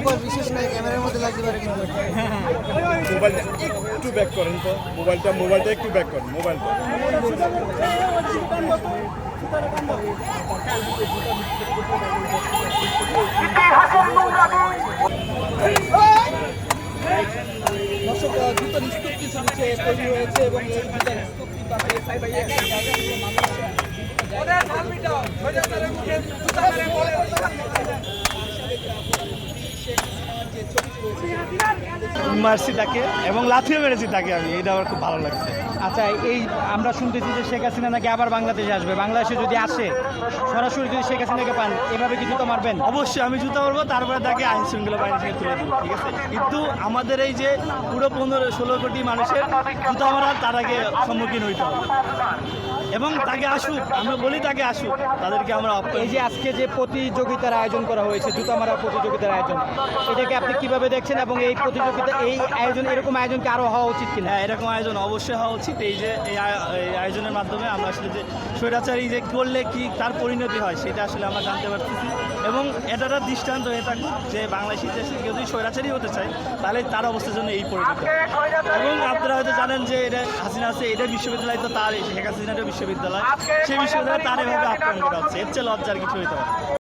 Super বিশেষ নাই ক্যামেরার মধ্যে লাগতে পারে কিন্তু। মোবাইলটা একটু ব্যাক করেন তো। মোবাইলটা মোবাইলটা একটু ব্যাক করেন মোবাইলটা। দর্শক আহ, জুতার নিচে তৈরি হয়েছে এবং এই জায়গাগুলো মানুষ মারছি তাকে এবং লাথিও মেরেছি তাকে আমি। এটা আমার খুব ভালো লাগছে। আচ্ছা এই আমরা শুনতেছি যে শেখ হাসিনা নাকি আবার বাংলাদেশে আসবে। বাংলাদেশে যদি আসে সরাসরি যদি শেখ হাসিনাকে পান এভাবে কি জুতো মারবেন? অবশ্যই আমি জুতো মারবো তারপরে তাকে আইন শৃঙ্খলা বাহিনী থেকে তুলে দেবো ঠিক আছে? কিন্তু আমাদের এই যে পুরো পনেরো ষোলো কোটি মানুষের জুতা মারার তার আগে সম্মুখীন হইতে হবে। এবং তাকে আসুক আমরা বলি তাকে আসুক তাদেরকে আমরা এই যে আজকে যে প্রতিযোগিতার আয়োজন করা হয়েছে জুতা মারা প্রতিযোগিতার আয়োজন এটাকে আপনি কীভাবে দেখছেন? এবং এই প্রতিযোগিতা এই আয়োজন এরকম আয়োজন কি আরও হওয়া উচিত কিনা? হ্যাঁ এরকম আয়োজন অবশ্যই হওয়া উচিত। এই যে এই আয়- এই আয়োজনের মাধ্যমে আমরা আসলে যে স্বৈরাচারী যে করলে কি তার পরিণতি হয়, সেটা আসলে আমরা জানতে পারতেছি। এবং এটা একটা দৃষ্টান্ত হয়ে থাকুক যে বাংলাদেশি দেশে কেউ যদি স্বৈরাচারী হতে চায়, তাহলে তার অবস্থার জন্য এই পরিণতি এবং আপনারা হয়তো জানেন যে এটা হাসিনা আছে, এটা বিশ্ববিদ্যালয় তো তার, শেখ হাসিনাটা বিশ্ববিদ্যালয়। সেই বিশ্ববিদ্যালয়ে তার এভাবে আক্রমণ করা হচ্ছে। এর চেয়ে লজ্জার কিছু হইতে পারে